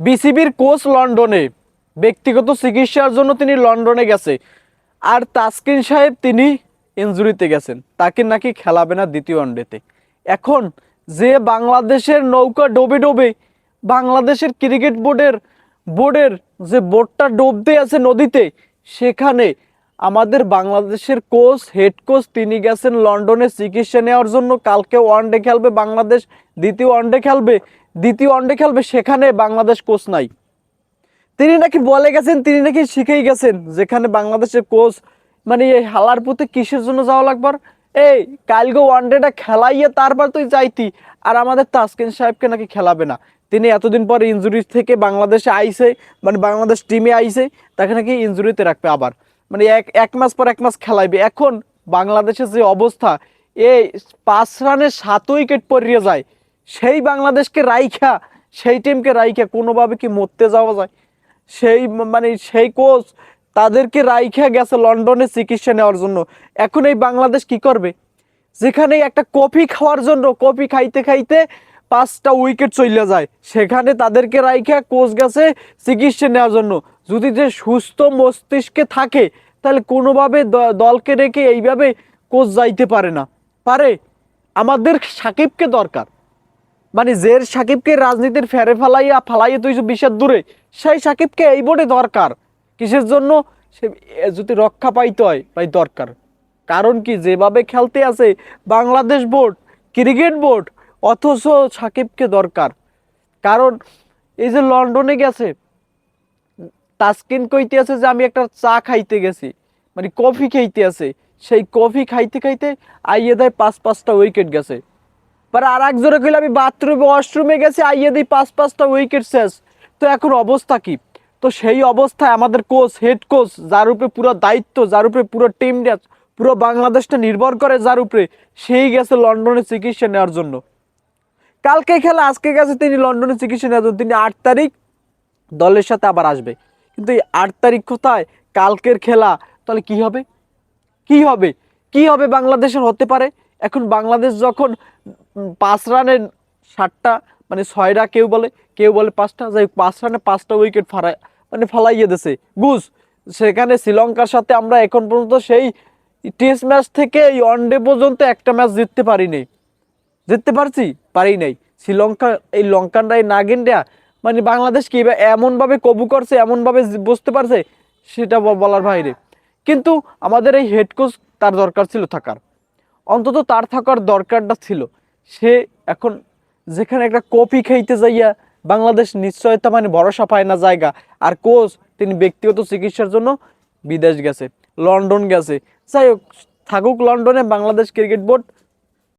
বিসিবির কোচ লন্ডনে। ব্যক্তিগত চিকিৎসার জন্য তিনি লন্ডনে গেছে। আর তাসকিন সাহেব তিনি ইনজুরিতে গেছেন। তাকে নাকি খেলাবে না দ্বিতীয় ওয়ানডেতে এখন যে বাংলাদেশের নৌকা ডোবে ডোবে, বাংলাদেশের ক্রিকেট বোর্ডের বোর্ডের যে বোর্ডটা ডুবতে আছে নদীতে, সেখানে আমাদের বাংলাদেশের কোচ, হেড কোচ তিনি গেছেন লন্ডনে চিকিৎসা নেওয়ার জন্য। কালকে ওয়ানডে খেলবে বাংলাদেশ, দ্বিতীয় ওয়ানডে খেলবে। দ্বিতীয় ওয়ানডে খেলবে, সেখানে বাংলাদেশ কোচ নাই। তিনি নাকি বলে গেছেন, তিনি নাকি শিখেই গেছেন যেখানে বাংলাদেশের কোচ মানে এই হালার পুঁতে কিসের জন্য যাওয়া লাগবার এই কালকে ওয়ানডেটা খেলাইয়ে তারপর তুই যাইতি, আর আমাদের তাসকিন সাহেবকে নাকি খেলাবে না। তিনি এতদিন পর ইনজুরি থেকে বাংলাদেশে আইসে মানে বাংলাদেশ টিমে আইসে তাকে নাকি ইনজুরিতে রাখবে আবার। মানে এক এক মাস পর এক মাস খেলাইবে। এখন বাংলাদেশের যে অবস্থা, এই পাঁচ রানে সাত উইকেট পড়িয়ে যায় সেই বাংলাদেশকে রাইখা, সেই টিমকে রাইখা, কোনোভাবে কি মরতে যাওয়া যায়? সেই মানে সেই কোচ তাদেরকে রাইখা গেছে লন্ডনে চিকিৎসা নেওয়ার জন্য। এখন এই বাংলাদেশ কি করবে? যেখানে একটা কফি খাওয়ার জন্য, কফি খাইতে খাইতে পাঁচটা উইকেট চলে যায়। সেখানে তাদেরকে রাইখা কোচ গেছে চিকিৎসা নেওয়ার জন্য। যদি যে সুস্থ মস্তিষ্কে থাকে, তাহলে কোনোভাবে দলকে রেখে এইভাবে কোচ যাইতে পারে না। পারে? আমাদের সাকিবকে দরকার। মানে জের সাকিবকে রাজনীতির ফেরে ফেলাইয়া ফালাইয়া তুই বিশের দূরে, সেই সাকিবকে এই বোর্ডে দরকার। কিসের জন্য? সে যদি রক্ষা পাইতে হয় ভাই দরকার। কারণ কি? যেভাবে খেলতে আছে, বাংলাদেশ বোর্ড, ক্রিকেট বোর্ড, অথচ সাকিবকে দরকার। কারণ এই যে লন্ডনে গেছে, তাসকিন কইতে আছে যে, আমি একটা চা খাইতে গেছি। মানে কফি খাইতে আছে। সেই কফি খাইতে খাইতে আইয়ে দেয় পাঁচ পাঁচটা উইকেট গেছে। পরে আর এক জোরে কইলে আমি বাথরুমে, ওয়াশরুমে গেছি, আইয়ে দিই, পাঁচ পাঁচটা উইকেট শেষ। তো এখন অবস্থা কি? তো সেই অবস্থায় আমাদের কোচ, হেড কোচ, যার উপরে পুরো দায়িত্ব, যার উপরে পুরো টিম পুরো বাংলাদেশটা নির্ভর করে, যার উপরে সেই গেছে লন্ডনে চিকিৎসা নেওয়ার জন্য। কালকে খেলা, আজকে গেছে তিনি লন্ডনে চিকিৎসা নেওয়ার জন্য। তিনি আট তারিখ দলের সাথে আবার আসবে। কিন্তু এই আট তারিখ কোথায়? কালকের খেলা, তাহলে কি হবে? কি হবে? কি হবে বাংলাদেশের হতে পারে? এখন বাংলাদেশ যখন পাঁচ রানে ষাটটা মানে ছয়টা কেউ বলে কেউ বলে পাঁচটা, যাই পাঁচ রানে পাঁচটা উইকেট ফারাই মানে ফালাইয়ে দিছে। গুজ, সেখানে শ্রীলঙ্কার সাথে আমরা এখন পর্যন্ত সেই টেস্ট ম্যাচ থেকে এই ওয়ানডে পর্যন্ত একটা ম্যাচ জিততে পারিনি। জিততে পারছি? পারি নাই। শ্রীলঙ্কা, এই লঙ্কানরা এই নাগিনরা মানে বাংলাদেশ কি এমনভাবে কবু করছে, এমনভাবে বুঝতে পারছে? সেটা বলার বাইরে। কিন্তু আমাদের এই হেড কোচ তার দরকার ছিল থাকার। অন্তত তার থাকার দরকারটা ছিল। সে এখন যেখানে একটা কপি খাইতে যাইয়া বাংলাদেশ নিশ্চয়তা মানে ভরসা পায় না জায়গা, আর কোচ, তিনি ব্যক্তিগত চিকিৎসার জন্য বিদেশ গেছে, লন্ডন গেছে। যাই হোক, থাকুক লন্ডনে বাংলাদেশ ক্রিকেট বোর্ড